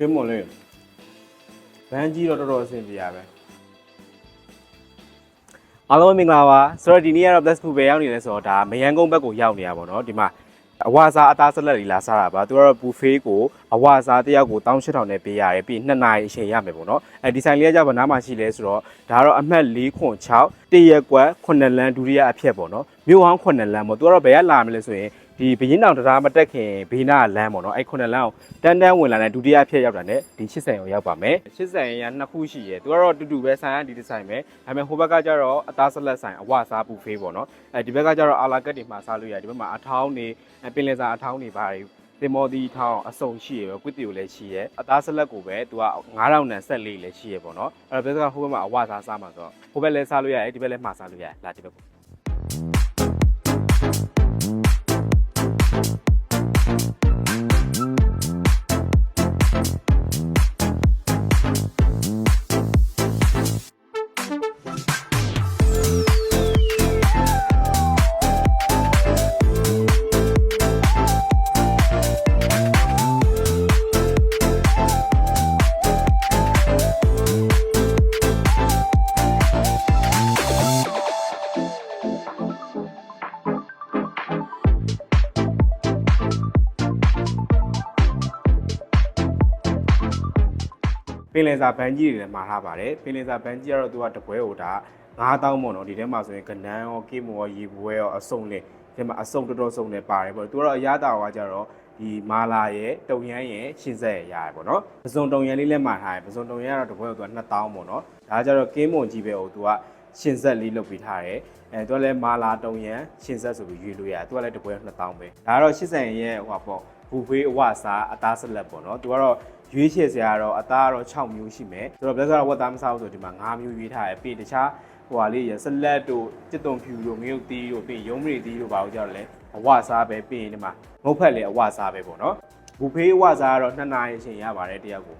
ပြင်းမွန်လေးဘန်းကြီးတော့တော်တော်အဆင်ပြေရပဲအားလုံးမင်္ဂလာပါဆိုတော့ဒီနေ့ကတော့ Plus Food ပဲရောက်နေလဲဆိုတော့ဒါမယန်းကုန်းဘက်ကိုရောက်နေရပါတော့ဒီမှာအဝါစားအသားဆက်လက်တွေလာစားတာပါသူကတော့ buffet ကိုအဝါစားတစ်ယောက်ကို18000နဲ့ပေးရတယ်ပြီး2နာရီအချိန်ရမယ်ပေါ့နော်အဲဒီဆိုင်လေးကကြပါနားမှာရှိလဲဆိုတော့ဒါကတော့အမှတ်4ခွန်6တရက်ကွက်9လမ်းဒုတိယအဖြစ်ပေါ့နော်မြို့ဟောင်း9လမ်းပေါ့သူကတော့ဘယ်ကလာမလဲဆိုရင် ဒီဘရင်တောင်တရားမတက်ခင်ဘေးနာလမ်းပေါ့နော်အဲ9လမ်းကိုတန်းတန်းဝင်လာတဲ့ဒုတိယအဖြစ်ရောက်တာ ਨੇ ဒီ80ရောရောက်ပါမယ်80ရန်နှစ်ခုရှိရယ်သူကတော့တူတူပဲဆိုင်ကဒီဒီဆိုင်ပဲဒါပေမဲ့ဟိုဘက်ကကျတော့အသားဆက်လက်ဆိုင်အဝစားပူဖေးပေါ့နော်အဲဒီဘက်ကကျတော့အာလာကတ်တွေမှာစားလို့ရတယ်ဒီဘက်မှာအထောင်းတွေပင်လယ်စာအထောင်းတွေပါတယ်တင်မော်ဒီထောင်းအစုံရှိရယ်ပဲကွစ်တီကိုလည်းရှိရယ်အသားဆက်လက်ကိုပဲသူက9000နဲ့ဆက်လေးလည်းရှိရယ်ပေါ့နော်အဲ့တော့ဘက်ကဟိုဘက်မှာအဝစားစားမှာဆိုတော့ဟိုဘက်လည်းစားလို့ရတယ်ဒီဘက်လည်းမှာစားလို့ရတယ်လာဒီဘက်ကို င်လယ်စာဘန်းကြီးတွေလည်းမှာထားပါတယ်ပင်လယ်စာဘန်းကြီးကတော့သူကတပွဲဟိုဒါ9000ပေါ့နော်ဒီထဲမှာဆိုရင်ကနန်းရောကေမောရောရေပွဲရောအစုံနဲ့ဒီမှာအစုံတော်တော်စုံနဲ့ပါတယ်ပေါ့သူကတော့အရသာဟောကြတော့ဒီမာလာရဲ့တုံရမ်းရဲ့ရှင်းဆက်ရဲ့ရတယ်ပေါ့နော်ပစုံတုံရမ်းလေးလည်းမှာထားတယ်ပစုံတုံရမ်းကတော့တပွဲကိုသူက2000ပေါ့နော်ဒါကကြတော့ကင်းမွန်ကြီးပဲဟိုသူကရှင်းဆက်လေးလုပ်ပေးထားတယ်အဲသူကလည်းမာလာတုံရမ်းရှင်းဆက်ဆိုပြီးရွေးလို့ရတယ်သူကလည်းတပွဲ2000ပဲဒါကတော့80ရဲ့ဟိုပါပေါ့ဘူဖေးအဝစားအသားဆက်လက်ပေါ့နော်သူကတော့ ရွေးချယ်စရာတော့အသားကတော့6မျိုးရှိမယ်ဆိုတော့ black ကတော့ဝတ်သားမစားဘူးဆိုဒီမှာ9မျိုးရွေးထားရပြီးတခြားဟိုဟာလေးရဆက်လက်တို့စစ်တုံဖြူတို့ငရုတ်သီးတို့ပြီးရုံးမရီသီးတို့ဘာလို့ကြောက်လဲအဝစားပဲပြီးရင်ဒီမှာငုတ်ဖက်လေအဝစားပဲပေါ့နော်ဘူဖေးအဝစားကတော့2နာရီအချိန်ရပါတယ်တယောက်ကို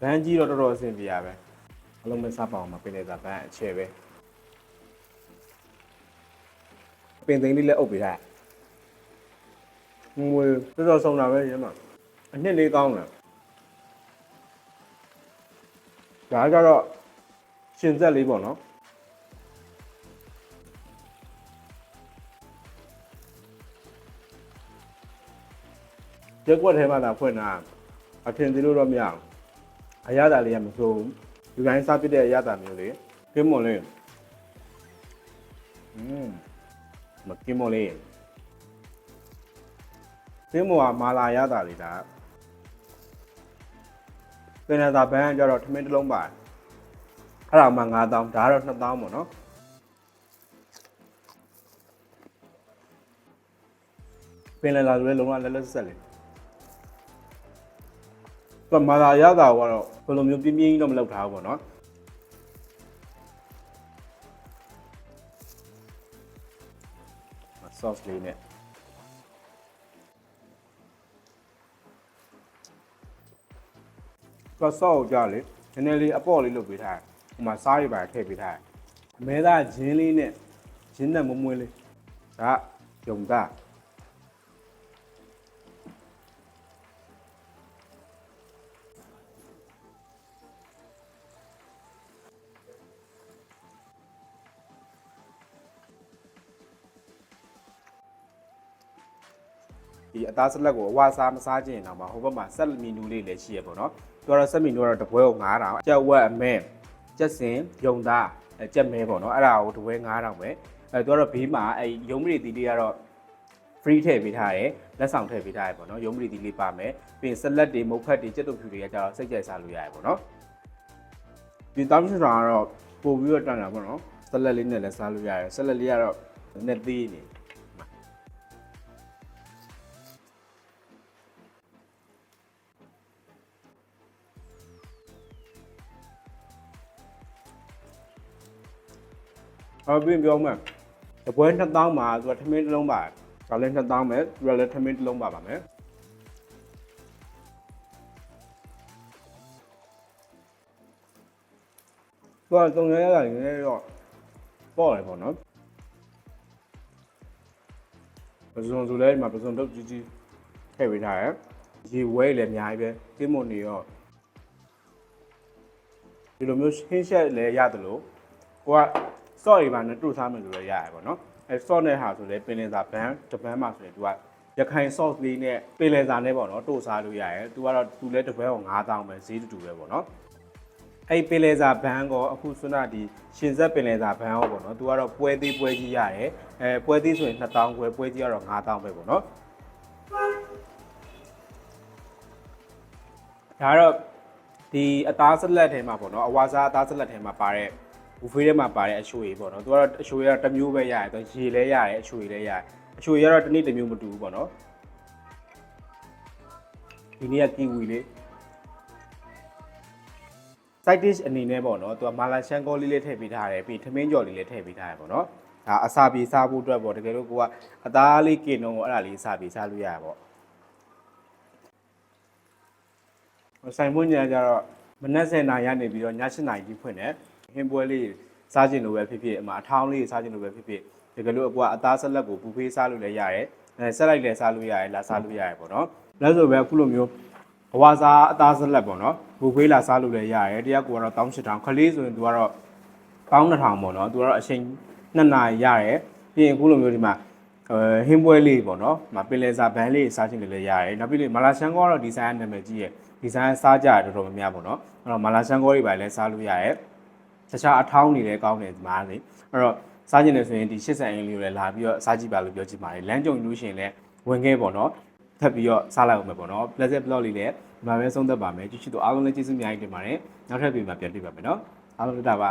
ဘန်းကြီးတော့တော်တော်အဆင်ပြေရပဲ အလုံးမစားပါအောင်မပင်လေသာပန်းအချဲပဲပင်သိန်းလေးလည်းအုပ်ပေးထားငွေတော်တော်ဆုံးတာပဲရမအနှစ်လေးကောင်းတယ်ဒါကြတော့ရှင်ဆက်လေးပေါ့နော်ရက်ကွက်ထဲမှာသာဖွင့်တာအထင်သေးလို့တော့မရဘူးအရသာလေးကမစိုးဘူး လူတိုင်းစားပြတဲ့အရသာမျိုးလေးကင်းမွန်လေးอืมမကင်းမွန်လေးကင်းမွန်ကမာလာရသာလေးဒါပင်နေတာဘန်းကကြတော့ထမင်းတစ်လုံးပါအဲ့ဒါမှ9000ဒါကတော့2000ပေါ့နော်ပင်လယ်လာဆိုလဲလုံးဝလက်လက်ဆက်လေးသူက မာလာရသာကတော့ဘယ်လိုမျိုးပြင်းပြင်းကြီးတော့မလုပ်ထားဘူးပေါ့နော် sauce လေးနဲ့ကဆော့ကိုကြားလေနည်းနည်းလေးအပေါ့လေးလုပ်ပေးထားတယ်ဟိုမှာစားရပါထည့်ပေးထားတယ်အမဲသားဂျင်းလေးနဲ့ဂျင်းနဲ့မမွေးလေးဒါယုံသား ဒီအသားစလက်ကိုအဝါစားမစားခြင်းတော့မှဟိုဘက်မှာဆက်မီနူလေးလည်းရှိရပေါ့နော်သူကတော့ဆက်မီနူကတော့တပွဲကို9000ကြက်ဝက်အမဲကြက်စင်ယုံသားအဲကြက်မဲပေါ့နော်အဲ့ဒါကိုတပွဲ9000ပဲအဲသူကတော့ဘေးမှာအဲယုံမရီတီလေးကတော့ free ထည့်ပေးထားတယ်လက်ဆောင်ထည့်ပေးထားတယ်ပေါ့နော်ယုံမရီတီလေးပါမယ်ပြီးရင်ဆက်လက်တွေမုတ်ဖက်တွေကြက်တုပ်ဖြူတွေကကျတော့စိတ်ကြိုက်စားလို့ရတယ်ပေါ့နော်ဒီတောင်းချတာကတော့ပို့ပြီးတော့တန်တာပေါ့နော်ဆက်လက်လေးနဲ့လည်းစားလို့ရတယ်ဆက်လက်လေးကတော့နည်းနည်းသေးနေ အပြင်ပြောမယ်တပွဲ2000မှာသူကထမင်းတစ်လုံးပါဒါလည်း2000ပဲသူကလည်းထမင်းတစ်လုံးပါပါမယ်သူကတုံရရတာနည်းနည်းတော့ပေါ့တယ်ပေါ့နော်ပဇွန်ဆိုလဲဒီမှာပဇွန်တော့ကြီးကြီးထည့်ပေးထားတယ်ရေဝဲလည်းအများကြီးပဲတင်းမွန်နေရောဒီလိုမျိုးရှင်းရှက်လည်းရတယ်လို့ကိုက စော့ရီပါနဲ့တူစားမယ်လို့လည်းရတယ်ပေါ့နော်အဲစော့နဲ့ဟာဆိုလဲပင်လင်စာဘန်းတပန်းမှာဆိုရင် तू ကရခိုင် sauce လေးနဲ့ပင်လယ်စာနဲ့ပေါ့နော်တို့စားလို့ရတယ်။ तू ကတော့ तू လဲတစ်ပွဲကို9000ပဲဈေးတူတူပဲပေါ့နော်။အဲ့ပင်လယ်စာဘန်းကောအခုဆွနာဒီရှင်ဆက်ပင်လယ်စာဘန်းကောပေါ့နော်။ तू ကတော့ပွဲသေးပွဲကြီးရတယ်။အဲပွဲသေးဆိုရင်2000ခွဲပွဲကြီးကတော့9000ပဲပေါ့နော်။ဒါကတော့ဒီအသားဆက်လက်ထဲမှာပေါ့နော်။အဝါစားအသားဆက်လက်ထဲမှာပါတဲ့ ဘူဖေးထဲမှာပါတဲ့အချိုရည်ပေါ့နော်။ तू ကတော့အချိုရည်ကတော့တစ်မျိုးပဲရတယ်။ तू ရေလဲရတယ်အချိုရည်လဲရတယ်။အချိုရည်ကတော့တစ်နေ့တစ်မျိုးမတူဘူးပေါ့နော်။ဒီနေ့ကကီဝီလေး side dish အနေနဲ့ပေါ့နော်သူကမာလာရှန်ကောလေးလေးထည့်ပေးထားတယ်ပြီးထမင်းကြော်လေးလေးထည့်ပေးထားတယ်ပေါ့နော်ဒါအစာပြေစားဖို့အတွက်ပေါ့တကယ်လို့ကိုကအသားလေးကင်တော့အဲ့ဒါလေးအစာပြေစားလို့ရရပေါ့ဆိုင်မွန်းညာကျတော့မနက်7:00နာရီကနေပြီးတော့ည7:00နာရီကြီးဖွင့်တယ် ဟင်းပွဲလေးစားကျင်လို့ပဲဖြစ်ဖြစ်အမအထောင်းလေးစားကျင်လို့ပဲဖြစ်ဖြစ်တကယ်လို့အကွာအသားဆက်လက်ကိုဘူဖေးစားလို့လည်းရတယ်အဲဆက်လိုက်လည်းစားလို့ရတယ်လာစားလို့ရတယ်ပေါ့နော်လဲဆိုပဲအခုလိုမျိုးဘဝစားအသားစလက်ပေါ့နော်ဘူဖေးလာစားလို့လည်းရတယ်တရားကိုကတော့18000ခလေးဆိုရင်သူကတော့12000ပေါ့နော်သူကတော့အချိန်2နာရီရတယ်ပြီးရင်အခုလိုမျိုးဒီမှာအဲဟင်းပွဲလေးပေါ့နော်မပင်လယ်စာဘန်းလေးစားချင်တယ်လည်းရတယ်နောက်ပြီးလေမာလာရှန်ကောကတော့ဒီဇိုင်းနာမည်ကြီးရဲ့ဒီဇိုင်းစားကြရတော်တော်များများပေါ့နော်အဲ့တော့မာလာရှန်ကောတွေပါလည်းစားလို့ရတယ် တခြားအထောင်းတွေလည်းကောင်းတယ်ဒီမှာလေအဲ့တော့စားချင်တယ်ဆိုရင်ဒီ80အင်းလေးကိုလည်းလာပြီးတော့စားကြည့်ပါလို့ပြောချင်ပါတယ်လမ်းကြုံလို့ရှိရင်လည်းဝင်ခဲ့ပေါ့နော်ထပ်ပြီးတော့စားလိုက်အောင်မယ်ပေါ့နော် pleasant blog လေးလည်းဒီမှာပဲဆုံးသက်ပါမယ်ကြည့်ရှုတော့အားလုံးလည်းကျေးဇူးအများကြီးတင်ပါတယ်နောက်ထပ်ပြန်မှာပြန်တွေ့ပါမယ်နော်အားလုံးတက်တာပါ